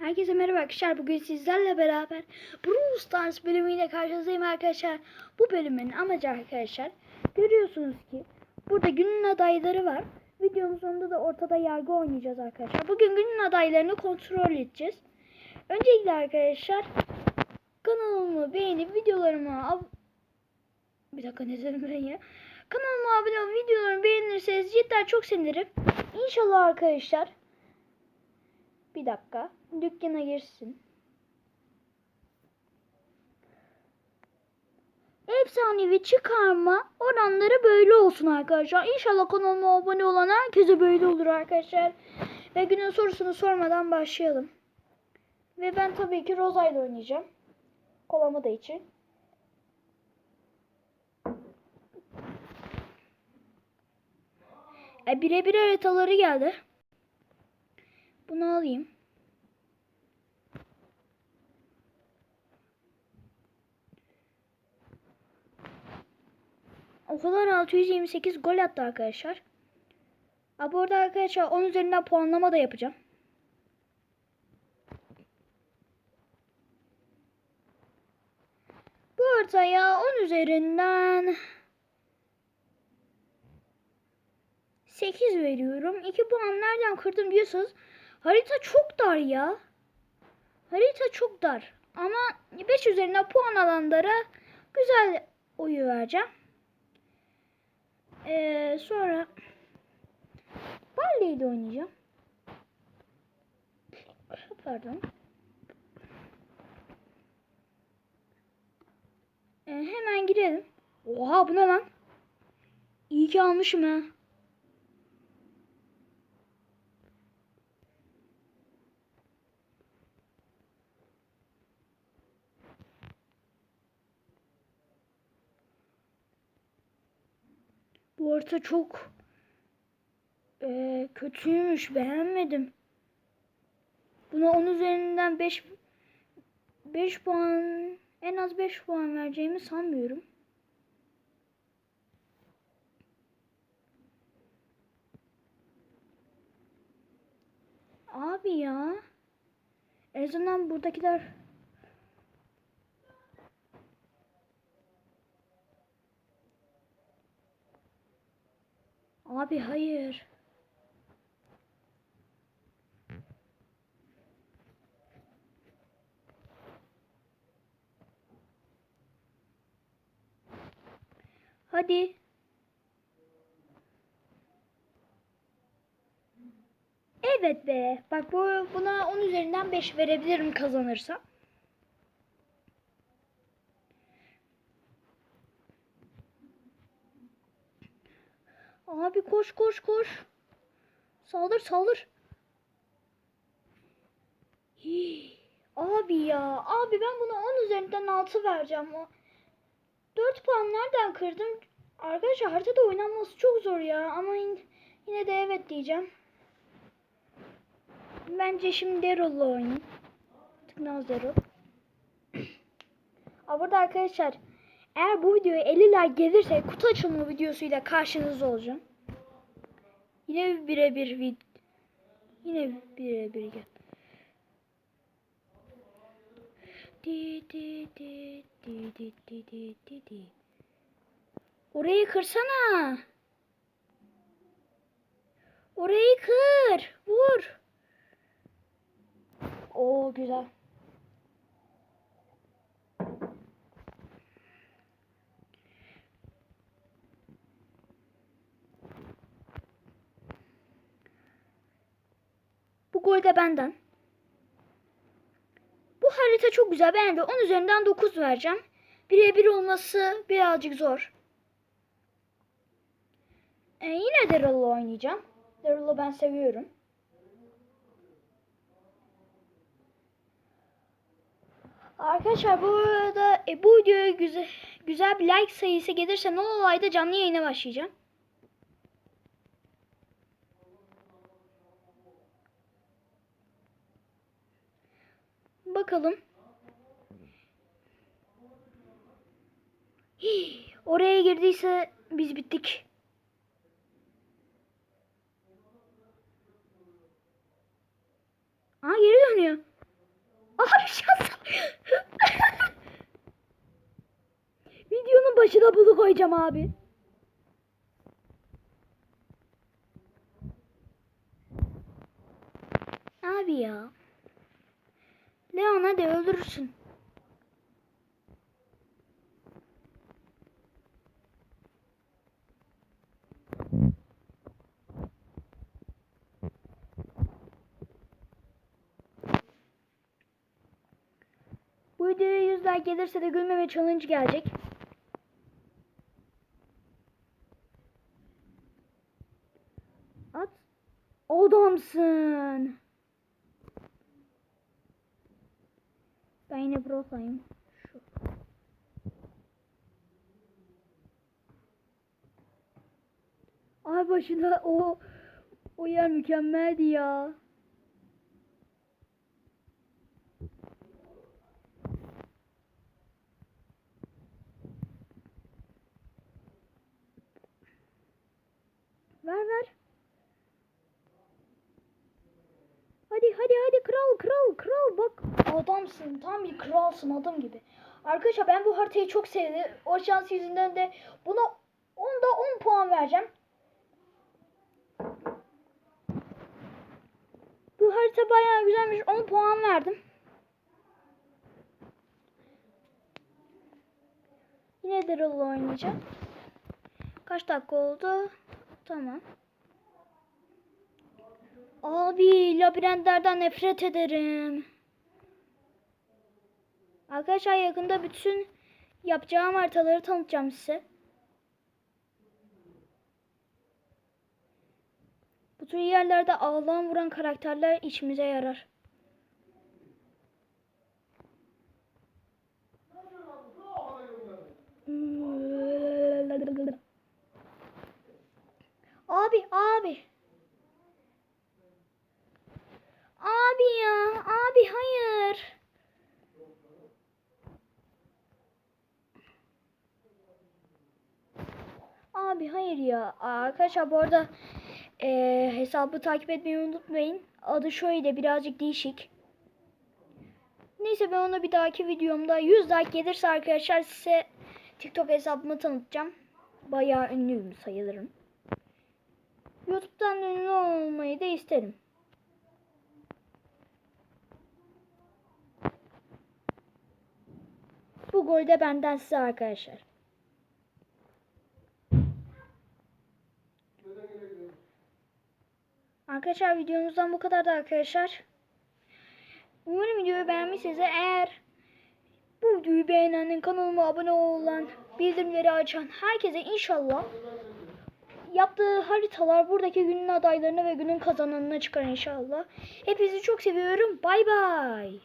Herkese merhaba arkadaşlar. Bugün sizlerle beraber Brawl Stars bölümüyle karşınızdayım arkadaşlar. Bu bölümün amacı arkadaşlar. Görüyorsunuz ki burada günün adayları var. Videonun sonunda da ortada yargı oynayacağız arkadaşlar. Bugün günün adaylarını kontrol edeceğiz. Öncelikle arkadaşlar kanalımı beğenip videolarımı ab- bir dakika ne dedim ben ya. Kanalıma abone olup videolarımı beğenirseniz cidden çok sevinirim. İnşallah arkadaşlar bir dakika. Dükkana girsin. Efsanevi çıkarma oranları böyle olsun arkadaşlar. İnşallah kanalıma abone olan herkese böyle olur arkadaşlar. Ve günün sorusunu sormadan başlayalım. Ve ben tabii ki Rosa ile oynayacağım. Kolama da için. E, birebir haritaları geldi. Bunu alayım. O kadar 628 gol attı arkadaşlar. Ha, bu arada arkadaşlar 10 üzerinden puanlama da yapacağım. Bu ortaya 10 üzerinden 8 veriyorum. 2 puan nereden kırdım diyorsanız harita çok dar ya. Harita çok dar. Ama 5 üzerinden puan alanlara güzel oyu vereceğim. Ee, sonra Barley'de oynayacağım. Pardon. Ee, hemen girelim. Oha bu ne lan? İyi ki almışım ha. Bu harita çok eee, kötüymüş. Beğenmedim. Buna 10 üzerinden 5 5 puan en az 5 puan vereceğimi sanmıyorum. Abi ya. En azından buradakiler Abi hayır. Hadi. Evet be. Bak bu buna 10 üzerinden 5 verebilirim kazanırsa. Abi koş koş koş. Saldır saldır. Hii. Abi ya. Abi ben buna 10 üzerinden 6 vereceğim. O 4 puan nereden kırdım? Arkadaşlar haritada oynanması çok zor ya. Ama yine- de evet diyeceğim. Bence şimdi Daryl'la oynayayım. Tıknaz Daryl. Aa, burada arkadaşlar eğer bu videoya 50 like gelirse kutu açılma videosuyla karşınızda olacağım. Yine birebir vid yine birebir gel. Di di di di di di di di di. Orayı kırsana. Orayı kır. Vur. Oo güzel. Gol de benden. Bu harita çok güzel. Ben de 10 üzerinden 9 vereceğim. Birebir olması birazcık zor. Ee, yine Daryl'la oynayacağım. Daryl'ı ben seviyorum. Arkadaşlar bu arada e, bu videoya güzel, güzel bir like sayısı gelirse ne olayda canlı yayına başlayacağım. bakalım. Hii, oraya girdiyse biz bittik. Aa geri dönüyor. Aha bir şans. Videonun başına bunu koyacağım abi. Abi ya. Leon hadi öldürürsün. Bu videoya 100 like gelirse de gülmeme challenge gelecek. At. Adamsın. Ben yine broflayım. Şu. Ay başında o o yer mükemmeldi ya. Ver ver. Hadi hadi hadi kral kral kral bak. Adamsın tam bir kralsın adam gibi. Arkadaşlar ben bu haritayı çok sevdim. O şans yüzünden de buna 10'da 10 puan vereceğim. Bu harita bayağı güzelmiş. 10 puan verdim. Yine Daryl'la oynayacağım. Kaç dakika oldu? Tamam. Abi labirentlerden nefret ederim. Arkadaşlar yakında bütün yapacağım haritaları tanıtacağım size. Bu tür yerlerde ağlan vuran karakterler işimize yarar. Abi abi. Abi ya abi hayır. Abi hayır ya. Arkadaşlar bu arada eee, hesabı takip etmeyi unutmayın. Adı şöyle birazcık değişik. Neyse ben onu bir dahaki videomda 100 like gelirse arkadaşlar size TikTok hesabımı tanıtacağım. Bayağı ünlüyüm sayılırım. YouTube'dan ünlü olmayı da isterim. Bu gol de benden size arkadaşlar. Arkadaşlar videomuzdan bu kadar da arkadaşlar. Umarım videoyu beğenmişsiniz. Eğer bu videoyu beğenen, kanalıma abone olan, bildirimleri açan herkese inşallah yaptığı haritalar buradaki günün adaylarına ve günün kazananına çıkar inşallah. Hepinizi çok seviyorum. Bay bay.